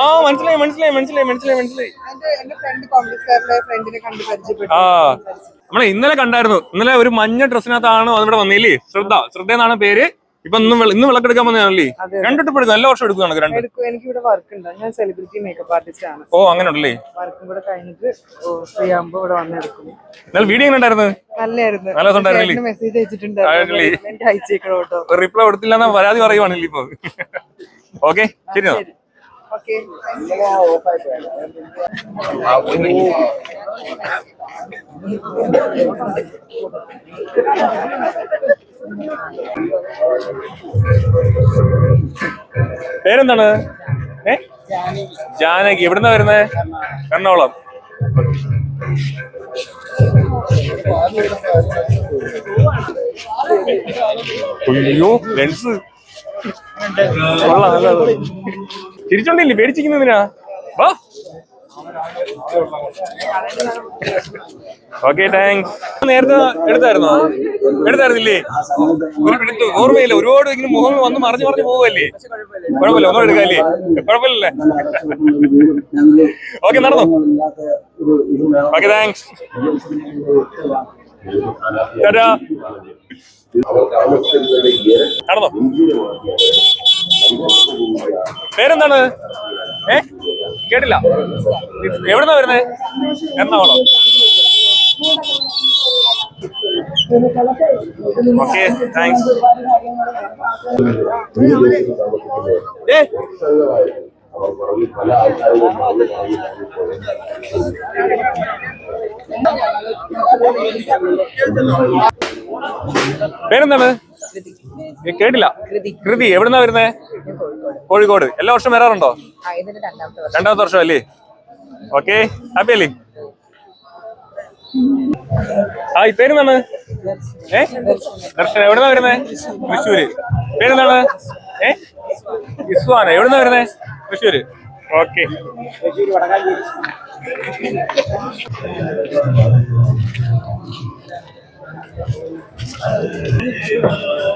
ആ മനസ്സിലായി മനസ്സിലായി മനസ്സിലായി മനസ്സിലായി മനസ്സിലായി. ആ നമ്മളെ ഇന്നലെ കണ്ടായിരുന്നു. ഇന്നലെ ഒരു മഞ്ഞ ഡ്രസ്സിനകത്താണ് അതിവിടെ വന്നില്ലേ ശ്രദ്ധ ശ്രദ്ധ എന്നാണ് പേര്. ഇപ്പൊ ഇന്ന് വിളക്കെടുക്കാൻ വന്നതാണല്ലേ? അതെ. രണ്ടിട്ട് നല്ല വർഷം എടുക്കുകയാണ് രണ്ട്. എനിക്ക് ഇവിടെ വർക്ക് ഉണ്ട് ഞാൻ സെലിബ്രിറ്റി മേക്കപ്പ് ആർട്ടിസ്റ്റ് ആണ്. ഓ അങ്ങനെ ഉണ്ടല്ലേ വർക്കും കൂടെ കഴിഞ്ഞിട്ട് ഫ്രീ ആകുമ്പോ ഇവിടെ വന്നെടുക്കും. ഇന്നലെ വീഡിയോ എങ്ങനെ ഉണ്ടായിരുന്നു? നല്ലായിരുന്നു. നല്ല രസം ഉണ്ടായിരുന്നില്ലേ? മെസ്സേജ് അയച്ചിട്ടുണ്ടായിരുന്നു. റിപ്ലൈ കൊടുത്തില്ല പരാതി പറയുവാണല്ലേ ഇപ്പൊ? ഓക്കെ ശരി പേരെന്താണ്? ഏ? ജാനകി. എവിടുന്നാ വരുന്നേ? എറണാകുളം. അയ്യോ ലെൻസ് ചിരിച്ചോണ്ടില്ലേ പേടിച്ചിരിക്കുന്നതിനാ വാ. ഓക്കെ താങ്ക്സ് നേരത്തെ എടുത്തായിരുന്നോ? എടുത്തായിരുന്നില്ലേ? ഒരു എടുത്തു. ഓർമ്മയില്ല. ഒരുപാട് ഇങ്ങനെ മുഖങ്ങൾ വന്ന് മറിഞ്ഞു മറിഞ്ഞു പോവല്ലേ കുഴപ്പമില്ല. ഒന്നും എടുക്കാല്ലേ? കുഴപ്പമില്ലല്ലേ? ഓക്കെ നടന്നു. ഓക്കെ താങ്ക്സ് നടന്നോ പേരെന്താണ്? ഏ? കേട്ടില്ല. എവിടുന്നാ വരുന്നത് എറണാകുളം. ഓക്കെ താങ്ക്സ് ഏ പേരെന്താണ്? കേട്ടില്ല. കൃതി എവിടുന്നാ വരുന്നേ? കോഴിക്കോട്. എല്ലാ വർഷവും വരാറുണ്ടോ? രണ്ടാമത്തെ വർഷം. അല്ലേ? ഓക്കെ ഹാപ്പി അല്ലേ? ഹായ് പേരെന്താണ്? ഏ? ദർശന എവിടുന്നാ വരുന്നേ? തൃശ്ശൂര്. പേരെന്താണ്? ഏ? ഇസ്വാന എവിടുന്നാ വരുന്നേ? തൃശ്ശൂര്. ഓക്കെ.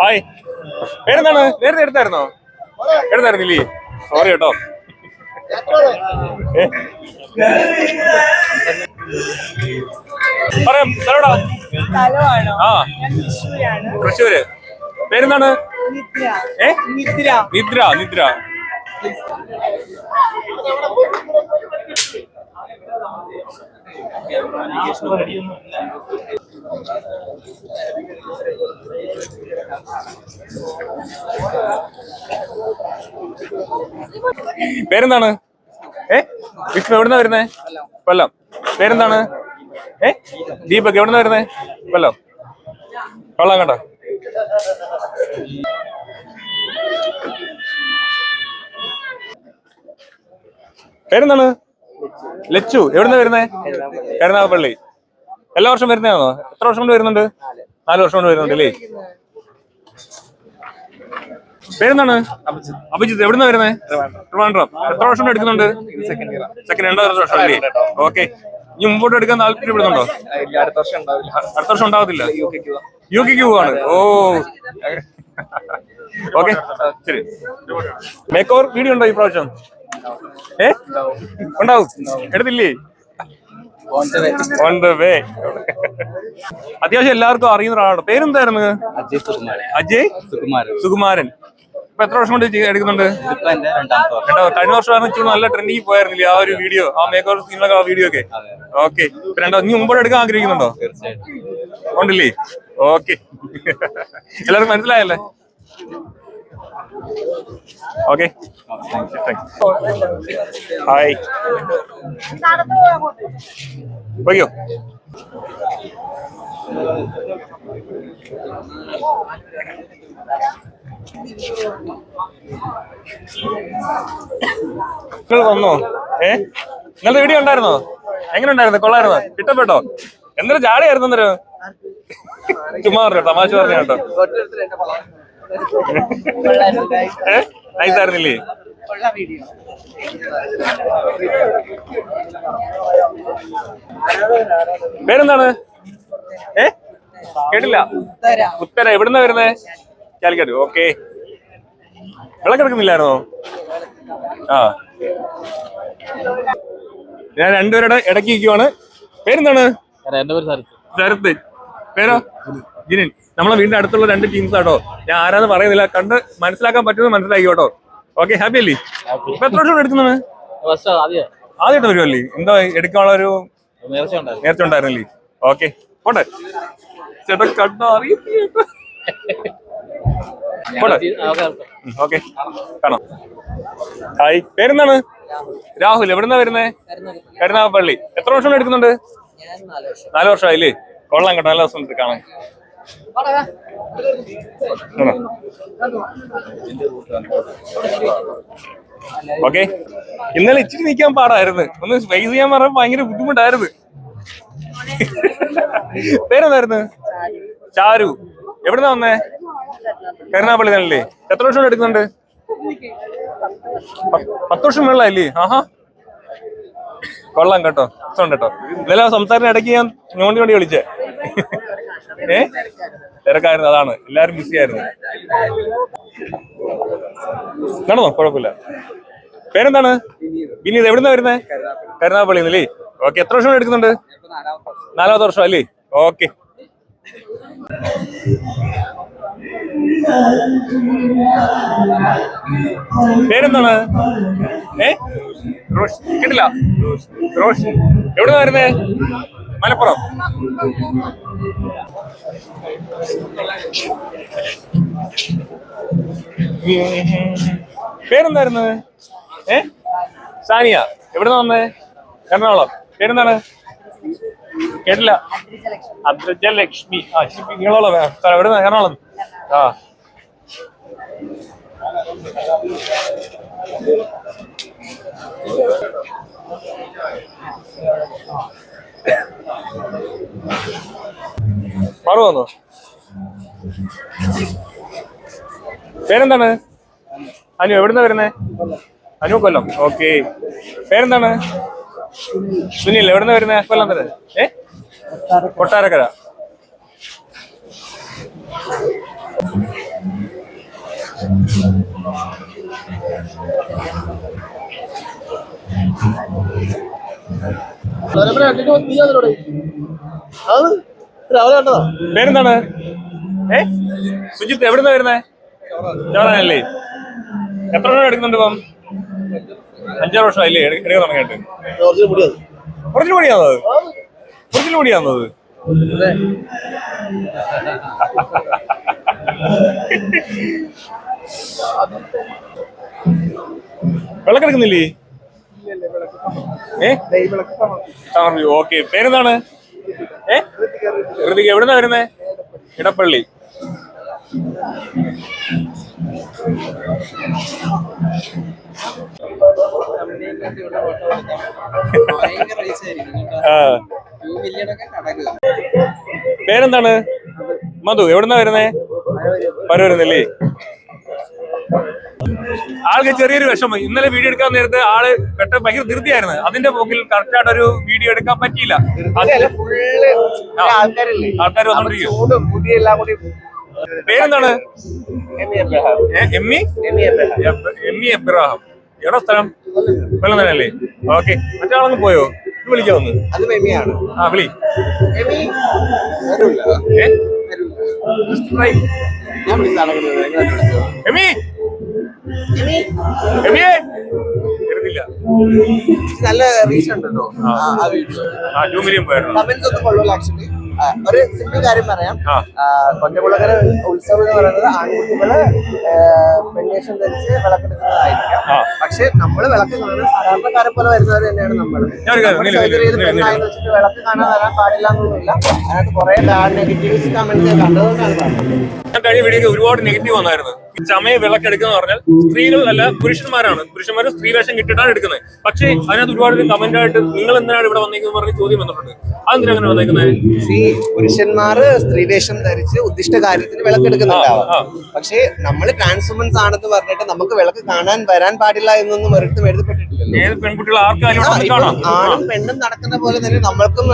ഹായ്. പേരെന്താണ്? നേരത്തെ എടുത്തായിരുന്നോ? എടുത്തായിരുന്നില്ലേ? സോറി കേട്ടോ? പറയാം? ആ. തൃശ്ശൂര്. പേരെന്താണ്? നിദ്ര നിദ്ര. പേരെന്താണ്? ഏ? വിഷ്ണു എവിടുന്നാ വരുന്നേ? കൊല്ലം. പേരെന്താണ്? ഏ? ദീപക് എവിടുന്നാ വരുന്നേ? കൊല്ലം. കൊള്ളാം കേട്ടോ. പേരെന്താണ്? ലച്ചു. എവിടുന്ന വരുന്നേ? കരുനാഗപ്പള്ളി എല്ലാ വർഷം വരുന്നതാണോ? എത്ര വർഷം കൊണ്ട് വരുന്നുണ്ട്? നാല് വർഷം കൊണ്ട് വരുന്നുണ്ട് അല്ലേ? പേരെന്താണ്? അഭിജിത്ത്. എവിടുന്ന വരുന്നേ? ട്രിവാൻഡ്രം. എത്ര വർഷം കൊണ്ട് എടുക്കുന്നുണ്ട്? സെക്കൻഡ് രണ്ടോ വർഷം അല്ലേ? ഓക്കെ. ഇനി മുമ്പോട്ട് എടുക്കാൻ താല്പര്യപ്പെടുന്നുണ്ടോ അടുത്ത വർഷം ഉണ്ടാവത്തില്ല. യു കെ പോവാണ്. ഓ. ഓക്കെ. ശരി. മേക്കോർ വീഡിയോ ഉണ്ടോ ഈ പ്രാവശ്യം? ഏ? ഉണ്ടാവും. എടുത്തില്ലേ? ഓൺ ദ വേ അത്യാവശ്യം എല്ലാവർക്കും അറിയുന്ന ഒരാളാണ്. പേരെന്തായിരുന്നു? അജയ് സുകുമാരൻ. ഇപ്പൊ എത്ര വർഷം കൊണ്ട് എടുക്കുന്നുണ്ട്? കഴിഞ്ഞ ഇച്ചിരി നല്ല ട്രെൻഡിങ് പോയായിരുന്നില്ലേ ആ ഒരു വീഡിയോ ആ മേക്ക് ഓവർ സീനിലൊക്കെ ആ വീഡിയോ ഒക്കെ? ഓക്കെ രണ്ടോ നീ മുമ്പോട്ട് എടുക്കാൻ ആഗ്രഹിക്കുന്നുണ്ടോ? ഉണ്ടല്ലേ? ഓക്കെ എല്ലാവർക്കും മനസ്സിലായല്ലേ? ഓക്കെ ഹായ് പോയോ നിങ്ങൾ വന്നോ? ഏ? നിങ്ങളുടെ വീഡിയോ ഉണ്ടായിരുന്നോ? എങ്ങനെ ഉണ്ടായിരുന്നു? കൊള്ളായിരുന്നോ ഇഷ്ടപ്പെട്ടോ? എന്തൊരു ജാളിയായിരുന്നു എന്തൊരു ചുമ്മാ പറഞ്ഞോ തമാശ പറഞ്ഞോ കേട്ടോ. നൈസായിരുന്നില്ലേ പേരെന്താണ്? ഏ? കേട്ടില്ല. ഉത്തര. എവിടുന്ന വരുന്നേ? കാലിക്കറ്റ്. ഓക്കെ. വിളക്കെടുക്കുന്നില്ലായിരുന്നോ ആ. ഞാൻ രണ്ടുപേരുടെ ഇടയ്ക്ക് ഇരിക്കുവാണ്. പേരെന്താണ്? എന്റെ പേര് ശരത്ത് ശരത്ത് പേരോ? ജിനിൻ നമ്മളെ വീടിന്റെ അടുത്തുള്ള രണ്ട് ടീംസ് ആട്ടോ. ഞാൻ ആരാന്ന് പറയുന്നില്ല. കണ്ട് മനസ്സിലാക്കാൻ പറ്റുന്നത് മനസ്സിലാക്കി കേട്ടോ. ഓക്കെ ഹാപ്പി അല്ലേ? ഇപ്പൊ എത്ര വർഷം എടുക്കുന്നത് ആദ്യമായിട്ട് വരുമല്ലേ എന്താ എടുക്കാനുള്ള ഒരു നേരത്തെ ഉണ്ടായിരുന്നല്ലേ? ഓക്കെ പോട്ടെ. ചേട്ടാ കണ്ടോ പോട്ടെ. ഓക്കെ കാണാം. ഹായ്. പേരെന്താണ്? രാഹുൽ. എവിടുന്നാ വരുന്നേ? കരുനാഗപ്പള്ളി. എത്ര വർഷം എടുക്കുന്നുണ്ട്? നാല് വർഷമായില്ലേ? കൊള്ളാം കേട്ടോ. നല്ല ദിവസം കാണാൻ. ഓക്കെ. ഇന്നലെ ഇച്ചിരി നിൽക്കാൻ പാടായിരുന്നു. ഒന്ന് സ്പേസ് ചെയ്യാൻ പറഞ്ഞ ഭയങ്കര ബുദ്ധിമുട്ടായിരുന്നു. പേരെന്തായിരുന്നു? ചാരു. എവിടുന്നാ വന്നേ? കരുണാപള്ളി തന്നല്ലേ എത്ര വർഷം എടുക്കുന്നുണ്ട്? പത്ത് വർഷം വെള്ളമല്ലേ ആഹാ. കൊള്ളാം കേട്ടോ. രസമുണ്ട് കേട്ടോ. ഇന്നലെ സംസാരം ഇടയ്ക്ക് ഞാൻ ഞോണ്ടി വണ്ടി വിളിച്ചേ. ഏ? തിരക്കായിരുന്നു അതാണ്. എല്ലാരും ബിസി ആയിരുന്നു. നടന്നോ കുഴപ്പമില്ല. പേരെന്താണ്? വിനീത്. എവിടുന്നാ വരുന്നേ? കരുനാഗപ്പള്ളി നിന്നല്ലേ ഓക്കെ എത്ര വർഷം എടുക്കുന്നുണ്ട്? നാലാമത്തെ വർഷം അല്ലേ? ഓക്കെ. പേരെന്താണ്? ഏ? റോഷ്. കേട്ടില്ല. റോഷ്. എവിടുന്നാ വരുന്നേ? മലപ്പുറം. പേരെന്തായിരുന്നു? ഏ? സാനിയ എവിടുന്ന വന്നേ? എറണാകുളം. പേരെന്താണ്? കേട്ടില്ല. അദ്രജ ലക്ഷ്മി ആ നിങ്ങളോളം എവിടുന്ന? എറണാകുളം. ആ. മാറു വന്നോ? പേരെന്താണ്? അനു എവിടുന്നാ വരുന്നേ? അനു കൊല്ലം. ഓക്കെ. പേരെന്താണ്? സുനിൽ എവിടുന്നാ വരുന്നേ? കൊല്ലം തന്നെ. ഏ? കൊട്ടാരക്കര. Thank കണ്ടതാ പേരെന്താണ്? ഏ? സുജിത്ത് എവിടുന്ന വരുന്നേ? ചോറാനല്ലേ എത്ര രൂപ എടുക്കുന്നുണ്ട് ഇപ്പം? അഞ്ചാറ് വർഷമായില്ലേ? അല്ലേ എടുക്കാൻ തുടങ്ങിയിട്ട്. ഒറിജിനൽ മണിയാണത് ഒറിജിനൽ മണിയാണത് വിളക്കെടുക്കുന്നില്ലേ? ഏ സമർപ്പി ഓക്കെ. പേരെന്താണ്? ഏഹ് ഋതിക എവിടുന്നാ വരുന്നേ? ഇടപ്പള്ളി. പേരെന്താണ്? മധു എവിടുന്നാ വരുന്നേ? പരവരുന്നല്ലേ ആൾക്ക് ചെറിയൊരു വിഷമം. ഇന്നലെ വീഡിയോ എടുക്കാൻ നേരത്തെ ആൾ പെട്ടെന്ന് ഭയങ്കര ധൃതിയായിരുന്നു. അതിന്റെ പോക്കിൽ കറക്റ്റ് ആയിട്ട് ഒരു വീഡിയോ എടുക്കാൻ പറ്റിയില്ല. ആൾക്കാർ വന്നോണ്ടിരിക്കും പേരെന്താണ്? എമ്മി? എമ്മി എബ്രാഹാം എവിടെ സ്ഥലം? കൊല്ലം ഓക്കെ. മറ്റാളങ്ങ് പോയോ? വിളിക്കാവുന്നു അത് ആ വിളി. എമ്മി നല്ല റീച്ച് ഉണ്ട് കേട്ടോ ആ വീഡിയോ കമന്റ്സ് ഒന്നും കൊള്ളില്ല ആക്ച്വലി ഒരു സിമ്പിൾ കാര്യം പറയാം. ആ, ഉത്സവം എന്ന് പറയുന്നത് ആൺകുട്ടികൾ പെൺവേഷം ധരിച്ച് വിളക്കെടുക്കുന്നതായിരിക്കാം. പക്ഷെ നമ്മൾ വിളക്ക് കാണാൻ സാധാരണക്കാരെ പോലെ വരുന്നവർ തന്നെയാണ് നമ്മൾ. പെണ്ണായെന്ന് വെച്ചിട്ട് വിളക്ക് കാണാൻ വരാൻ പാടില്ല എന്നൊന്നുമില്ല. അതിനകത്ത് കുറെ ബാഡ് നെഗറ്റീവ്സ് കമന്റ്സ് കണ്ടതുകൊണ്ടാണ് പറഞ്ഞത്. കഴിഞ്ഞ വീഡിയോക്ക് ഒരുപാട് നെഗറ്റീവ് വന്നായിരുന്നു. ചമയ വിളക്കെടുക്കുക എന്ന് പറഞ്ഞാൽ സ്ത്രീകൾ അല്ല പുരുഷന്മാരാണ്. പുരുഷന്മാർ സ്ത്രീ വേഷം കിട്ടിയിട്ടാണ് എടുക്കുന്നത്. പക്ഷേ അതിനകത്ത് ഒരുപാട് കമന്റ് ആയിട്ട് നിങ്ങൾ എന്തിനാണ് ഇവിടെ വന്നേക്കുന്നത് പറഞ്ഞ ചോദ്യം വന്നിട്ടുണ്ട്. അതെന്തിനാ അങ്ങനെ വന്നേക്കുന്നത് ഈ സ്ത്രീ സ്ത്രീവേഷം ധരിച്ച് ഉദ്ദിഷ്ട കാര്യത്തിന് വിളക്ക് എടുക്കുന്നുണ്ടാവും ആ. പക്ഷേ നമ്മൾ ട്രാൻസ്വുമൻസ് ആണെന്ന് പറഞ്ഞിട്ട് നമുക്ക് വിളക്ക് കാണാൻ വരാൻ പാടില്ല എന്നൊന്നും ഒരിടത്തും എഴുതപ്പെട്ടിട്ടില്ല ഏത് പെൺകുട്ടികൾ ആർക്കായാലും ആണും പെണ്ണും നടക്കുന്ന പോലെ തന്നെ നമ്മൾക്കും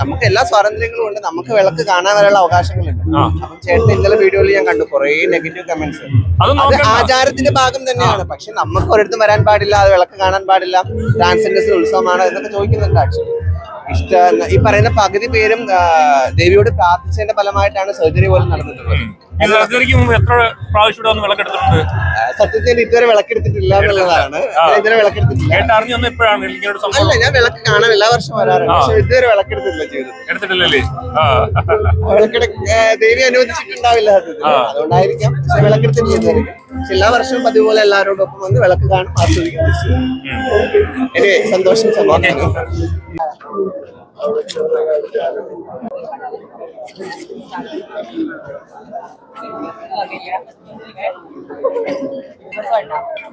നമുക്ക് എല്ലാ സ്വാതന്ത്ര്യങ്ങളും ഉണ്ട്. നമുക്ക് വിളക്ക് കാണാൻ വരെയുള്ള അവകാശങ്ങളുണ്ട്. അപ്പം ചേട്ടൻ ഇന്നലെ വീഡിയോയിൽ ഞാൻ കണ്ടു. കുറേ നെഗറ്റീവ് കമന്റ്സ് അത് ആചാരത്തിന്റെ ഭാഗം തന്നെയാണ്. പക്ഷെ നമുക്ക് ഒരിടത്തും വരാൻ പാടില്ല അത് വിളക്ക് കാണാൻ പാടില്ല ട്രാൻസ്ജെൻഡേഴ്സിന് ഉത്സവമാണ് എന്നൊക്കെ ചോദിക്കുന്നുണ്ട് ആക്ച്വലി ഇഷ്ട ഈ പറയുന്ന പകുതി പേരും ദേവിയോട് പ്രാർത്ഥിച്ചതിന്റെ ഫലമായിട്ടാണ് സർജറി പോലും നടന്നിട്ടുള്ളത്. സർജറിക്ക് മുമ്പ് എത്ര പ്രാവശ്യം ഇവിടെ വന്ന് വിളക്കെടുത്തിട്ടുണ്ട്? സത്യത്തിൽ ഇതുവരെ വിളക്കെടുത്തിട്ടില്ല എന്നുള്ളതാണ്. ഇതുവരെ വിളക്കെടുത്തിട്ടില്ല. അല്ല ഞാൻ വിളക്ക് കാണാൻ എല്ലാ വർഷവും വരാറുണ്ട്. പക്ഷെ ഇതുവരെ വിളക്കെടുത്തിട്ടില്ല ജീവിതത്തിൽ എടുത്തിട്ടില്ലല്ലേ? ആ. വിളക്കെടു ദേവി അനുവദിച്ചിട്ടുണ്ടാവില്ല സത്യത്തിൽ. അതുകൊണ്ടായിരിക്കാം. പക്ഷെ വിളക്കെടുത്തിട്ടില്ല ഇതുവരെ പക്ഷെ എല്ലാ വർഷവും പതിവ് പോലെ എല്ലാവരോടൊപ്പം വന്ന് വിളക്ക് കാണും ആസ്വദിക്കും സന്തോഷം വരും. എനിവേ സന്തോഷം